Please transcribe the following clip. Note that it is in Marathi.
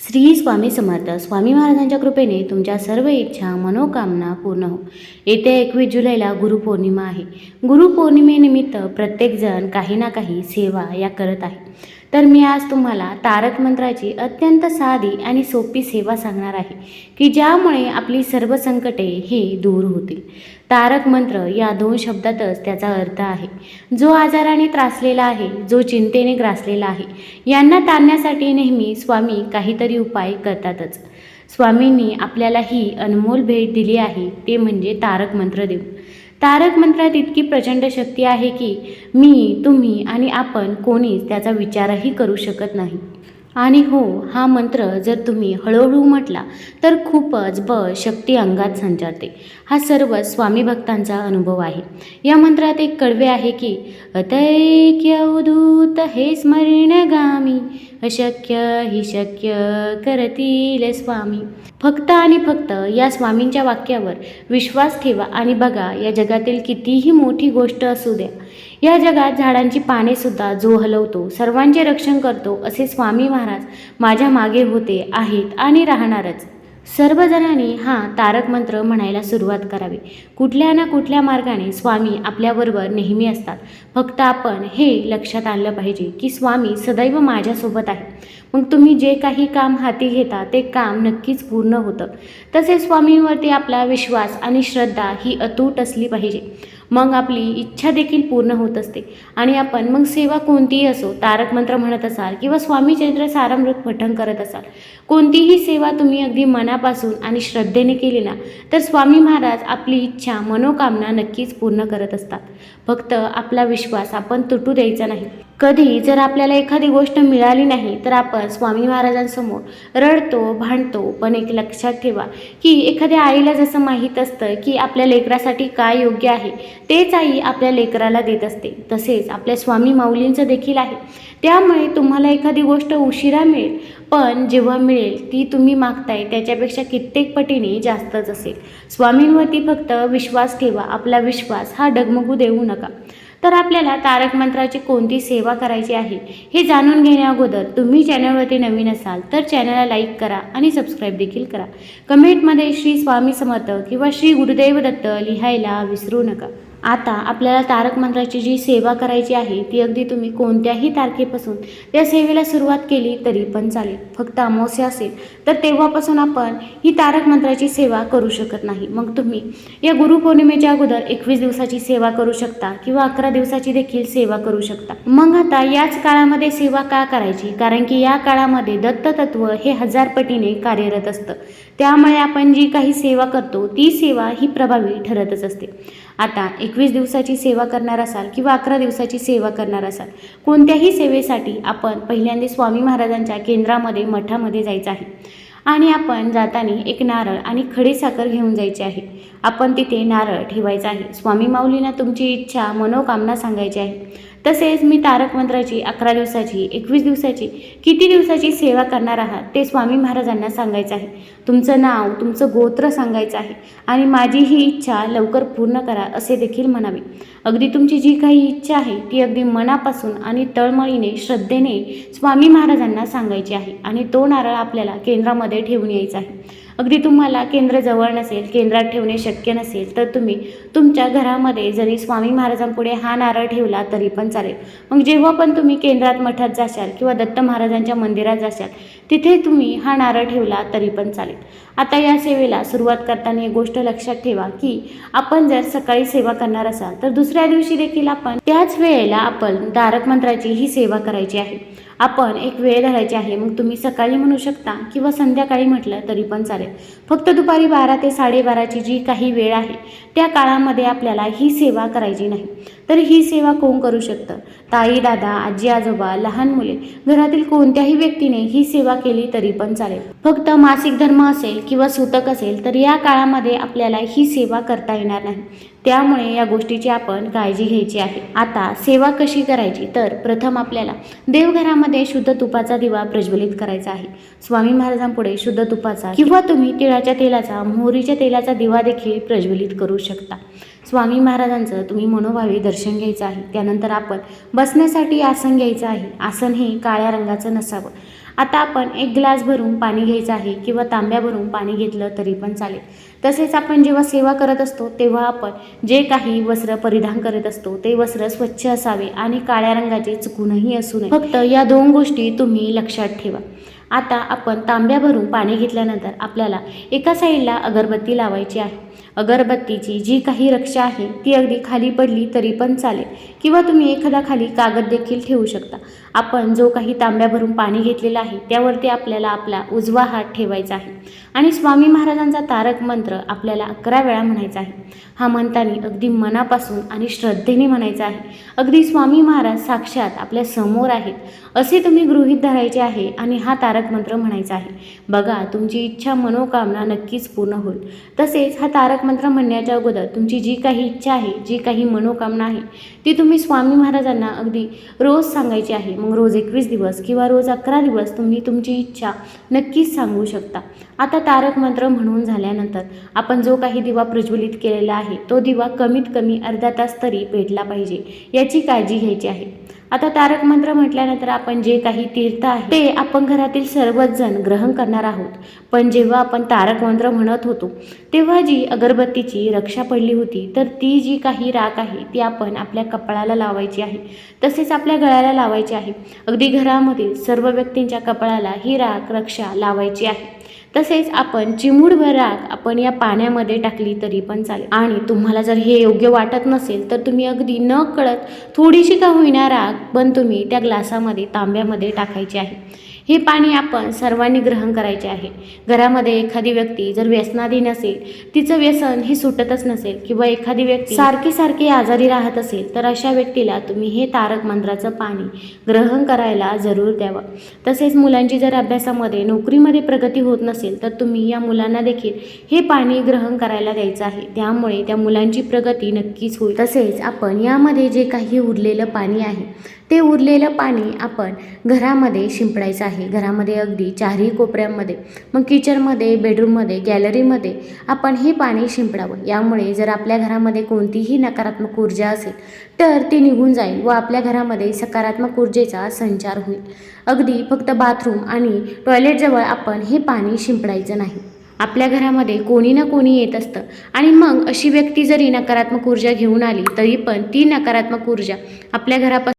श्री स्वामी समर्थ स्वामी महाराजांच्या कृपेने तुमच्या सर्व इच्छा मनोकामना पूर्ण हो. येत्या एकवीस जुलैला गुरुपौर्णिमा आहे. गुरुपौर्णिमेनिमित्त प्रत्येकजण काही ना काही सेवा या करत आहे. तर मी आज तुम्हाला तारक मंत्राची अत्यंत साधी आणि सोपी सेवा सांगणार आहे की ज्यामुळे आपली सर्व संकटे हे दूर होतील. तारक मंत्र या दोन शब्दातच त्याचा अर्थ आहे. जो आजाराने त्रासलेला आहे जो चिंतेने ग्रासलेला आहे यांना ताणण्यासाठी नेहमी स्वामी काहीतरी उपाय करतातच. स्वामींनी आपल्याला ही अनमोल भेट दिली आहे ते म्हणजे तारक मंत्र देव तारक मंत्रात इतकी प्रचंड शक्ती आहे की मी तुम्ही आणि आपण कोणीच त्याचा विचारही करू शकत नाही. आणि हो हा मंत्र जर तुम्ही हळूहळू म्हटला तर खूपच ब शक्ती अंगात संचारते. हा सर्व स्वामी भक्तांचा अनुभव आहे. या मंत्रात एक कडवे आहे की अतैक्य उदूत हे स्मरणगामी अशक्य हि शक्य करतील स्वामी. फक्त आणि फक्त या स्वामींच्या वाक्यावर विश्वास ठेवा आणि बघा या जगातील कितीही मोठी गोष्ट असू द्या या जगात झाडांची पाने सुद्धा जो हलवतो सर्वांचे रक्षण करतो असे स्वामी महाराज माझ्या मागे होते आहेत आणि राहणारच. सर्वजणांनी हा तारक मंत्र म्हणायला सुरुवात करावी. कुठल्या ना कुठल्या मार्गाने स्वामी आपल्याबरोबर नेहमी असतात. फक्त आपण हे लक्षात आणलं पाहिजे की स्वामी सदैव माझ्यासोबत आहे. मग तुम्ही जे काही काम हाती घेता ते काम नक्कीच पूर्ण होतं. तसेच स्वामींवरती आपला विश्वास आणि श्रद्धा ही अतूट असली पाहिजे. मग आपली इच्छा देखील पूर्ण होत असते. आणि आपण मग सेवा कोणतीही असो तारक मंत्र म्हणत असाल किंवा स्वामी चरित्र सारामृत पठण करत असाल कोणतीही सेवा तुम्ही अगदी मनापासून आणि श्रद्धेने केली ना तर स्वामी महाराज आपली इच्छा मनोकामना नक्कीच पूर्ण करत असतात. फक्त आपला विश्वास आपण तुटू द्यायचा नाही. कधी जर आपल्याला एखादी गोष्ट मिळाली नाही तर आपण स्वामी महाराजांसमोर रडतो भांडतो. पण एक लक्षात ठेवा की एखाद्या आईला जसं माहीत असतं की आपल्या लेकरासाठी काय योग्य आहे तेच आई आपल्या लेकराला देत असते. तसेच आपल्या स्वामी माऊलींचं देखील आहे. त्यामुळे तुम्हाला एखादी गोष्ट उशिरा मिळेल पण जेव्हा मिळेल ती तुम्ही मागताय त्याच्यापेक्षा कित्येक पटीने जास्तच असेल. स्वामींवरती फक्त विश्वास ठेवा. आपला विश्वास हा डगमगू देऊ नका. तर आपल्याला तारक मंत्राची कोणती सेवा करायची आहे हे जाणून घेण्या अगोदर तुम्ही चॅनलवरती नवीन असाल तर चॅनलला लाईक करा आणि सबस्क्राईब देखील करा. कमेंटमध्ये श्री स्वामी समर्थ किंवा श्री गुरुदेव दत्त लिहायला विसरू नका. आता आपल्याला तारक मंत्राची जी सेवा करायची आहे ती अगदी तुम्ही कोणत्याही तारखेपासून त्या सेवेला सुरुवात केली तरी पण चालेल. फक्त अमावस्या असेल तर तेव्हापासून आपण ही तारक मंत्राची सेवा करू शकत नाही. मग तुम्ही या गुरुपौर्णिमेच्या अगोदर एकवीस दिवसाची सेवा करू शकता किंवा अकरा दिवसाची देखील सेवा करू शकता. मग आता याच काळामध्ये सेवा का करायची? कारण की या काळामध्ये दत्ततत्व हे हजार पटीने कार्यरत असतं. त्यामुळे आपण जी काही सेवा करतो ती सेवा ही प्रभावी ठरतच असते. आता एकवीस दिवसाची सेवा करणार असाल किंवा अकरा दिवसाची सेवा करणार असाल कोणत्याही सेवेसाठी आपण पहिल्यांदा स्वामी महाराजांच्या केंद्रामध्ये मठामध्ये जायचं आहे. आणि आपण जाताना एक नारळ आणि खडी साखर घेऊन जायची आहे. आपण तिथे नारळ ठेवायचा आहे. स्वामी माऊलींना तुमची इच्छा मनोकामना सांगायची आहे. तसेच मी तारक मंत्राची अकरा दिवसाची एकवीस दिवसाची किती दिवसाची सेवा करणार आहात ते स्वामी महाराजांना सांगायचं आहे. तुमचं नाव तुमचं गोत्र सांगायचं आहे. आणि माझी ही इच्छा लवकर पूर्ण करा असे देखील म्हणावे. अगदी तुमची जी काही इच्छा आहे ती अगदी मनापासून आणि तळमळीने श्रद्धेने स्वामी महाराजांना सांगायची आहे. आणि तो नारळ आपल्याला केंद्रामध्ये ठेवून यायचा आहे. अगदी तुम्हाला केंद्र जवळ नसेल केंद्रात ठेवणे शक्य नसेल तर तुम्ही तुमच्या घरामध्ये जरी स्वामी महाराजांपुढे हा नारळ ठेवला तरी पण चालेल. मग जेव्हा पण तुम्ही केंद्रात मठात जाशाल किंवा दत्त महाराजांच्या मंदिरात जाशाल तिथे तुम्ही हा नारळ ठेवला तरी पण चालेल. आता या सेवेला सुरुवात करताना एक गोष्ट लक्षात ठेवा की आपण जर सकाळी सेवा करणार असाल तर दुसऱ्या दिवशी देखील आपण त्याच वेळेला आपण तारक मंत्राची ही सेवा करायची आहे. आपण एक वेळ धरायची आहे. मग तुम्ही सकाळी म्हणू शकता किंवा संध्याकाळी म्हटलं तरी पण चालेल. फक्त दुपारी बारा ते साडेबाराची जी काही वेळ आहे त्या काळामध्ये आपल्याला ही सेवा करायची नाही. तर ही सेवा कोण करू शकतं? ताई दादा आजी आजोबा लहान मुले घरातील कोणत्याही व्यक्तीने ही सेवा केली तरी पण चालेल. फक्त मासिक धर्म असेल किंवा सूतक असेल तर या काळामध्ये आपल्याला ही सेवा करता येणार नाही. त्यामुळे या गोष्टीची आपण काळजी घ्यायची आहे. आता सेवा कशी करायची? तर प्रथम आपल्याला देवघरामध्ये शुद्ध तुपाचा दिवा प्रज्वलित करायचा आहे. स्वामी महाराजांपुढे शुद्ध तुपाचा किंवा तुम्ही तिळाच्या तेलाचा मोहरीच्या तेलाचा दिवा देखील प्रज्वलित करू शकता. स्वामी महाराजांचं तुम्ही मनोभावी दर्शन घ्यायचं आहे. त्यानंतर आपण बसण्यासाठी आसन घ्यायचं आहे. आसन हे काळ्या रंगाचं नसावं. आता आपण एक ग्लास भरून पाणी घ्यायचं आहे किंवा तांब्या भरून पाणी घेतलं तरी पण चालेल. तसेच आपण जेव्हा सेवा करत असतो तेव्हा आपण जे काही वस्त्र परिधान करत असतो ते वस्त्र स्वच्छ असावे आणि काळ्या रंगाचे चुकूनही असू नये. फक्त या दोन गोष्टी तुम्ही लक्षात ठेवा. आता आपण तांब्या भरून पाणी घेतल्यानंतर आपल्याला एका साईडला अगरबत्ती लावायची आहे. अगरबत्तीची जी काही रक्षा आहे ती अगदी खाली पडली तरी पण चालेल. किंवा तुम्ही एखादा खाली कागद देखील ठेवू शकता. आपण जो काही तांब्या भरून पाणी घेतलेला आहे त्यावरती आपल्याला आपला उजवा हात ठेवायचा आहे. आणि स्वामी महाराजांचा तारक मंत्र आपल्याला अकरा वेळा म्हणायचा आहे. हा म्हणताना अगदी मनापासून आणि श्रद्धेने म्हणायचा आहे. अगदी स्वामी महाराज साक्षात आपल्यासमोर आहेत. असे तुम्ही गृहीत धरायचे आहे आणि हा तारक मंत्र म्हणायचा आहे. बघा तुमची इच्छा मनोकामना नक्कीच पूर्ण होईल. तसेच हा तारक मंत्र म्हणण्याच्या अगोदर तुमची जी काही इच्छा आहे जी काही मनोकामना आहे ती तुम्ही स्वामी महाराजांना अगदी रोज सांगायची आहे. मग रोज एकवीस दिवस किंवा रोज अकरा दिवस तुम्ही तुमची इच्छा नक्कीच सांगू शकता. आता तारक मंत्र म्हणून झाल्यानंतर आपण जो काही दिवा प्रज्वलित केलेला आहे तो दिवा कमीत कमी अर्धा तास तरी पेटला पाहिजे याची काळजी घ्यायची आहे. आता तारक मंत्र म्हटल्यानंतर आपण जे काही तीर्थ आहे ते आपण घरातील सर्वच जण ग्रहण करणार आहोत. पण जेव्हा आपण तारक मंत्र म्हणत होतो तेव्हा जी अगरबत्तीची रक्षा पडली होती तर ती जी काही राख आहे ती आपण आपल्या कपाळाला लावायची आहे. तसेच आपल्या गळ्याला लावायची आहे. अगदी घरामधील सर्व व्यक्तींच्या कपाळाला ही राख रक्षा लावायची आहे. तसेच आपण चिमूडभर राख आपण या पाण्यामध्ये टाकली तरी पण चालेल. आणि तुम्हाला जर हे योग्य वाटत नसेल तर तुम्ही अगदी न कळत थोडीशी का होईना राख पण तुम्ही त्या ग्लासामध्ये तांब्यामध्ये टाकायची आहे. हे पाणी आपण सर्वांनी ग्रहण करायचे आहे. घरामध्ये एखादी व्यक्ती जर व्यसनाधीन असेल तिचं व्यसन हे सुटतच नसेल किंवा एखादी व्यक्ती सारखी सारखी आजारी राहत असेल तर अशा व्यक्तीला तुम्ही हे तारक मंत्राचं पाणी ग्रहण करायला जरूर द्यावं. तसेच मुलांची जर अभ्यासामध्ये नोकरीमध्ये प्रगती होत नसेल तर तुम्ही या मुलांना देखील हे पाणी ग्रहण करायला द्यायचं आहे. त्यामुळे त्या मुलांची प्रगती नक्कीच होईल. तसेच आपण यामध्ये जे काही उरलेलं पाणी आहे ते उरलेलं पाणी आपण घरामध्ये शिंपडायचं आहे. घरामध्ये अगदी चारही कोपऱ्यांमध्ये मग किचनमध्ये बेडरूममध्ये गॅलरीमध्ये आपण हे पाणी शिंपडावं. यामुळे जर आपल्या घरामध्ये कोणतीही नकारात्मक ऊर्जा असेल तर ती निघून जाईल व आपल्या घरामध्ये सकारात्मक ऊर्जेचा संचार होईल. अगदी फक्त बाथरूम आणि टॉयलेटजवळ आपण हे पाणी शिंपडायचं नाही. आपल्या घरामध्ये कोणी ना कोणी येत असतं आणि मग अशी व्यक्ती जरी नकारात्मक ऊर्जा घेऊन आली तरी पण ती नकारात्मक ऊर्जा आपल्या घरापासून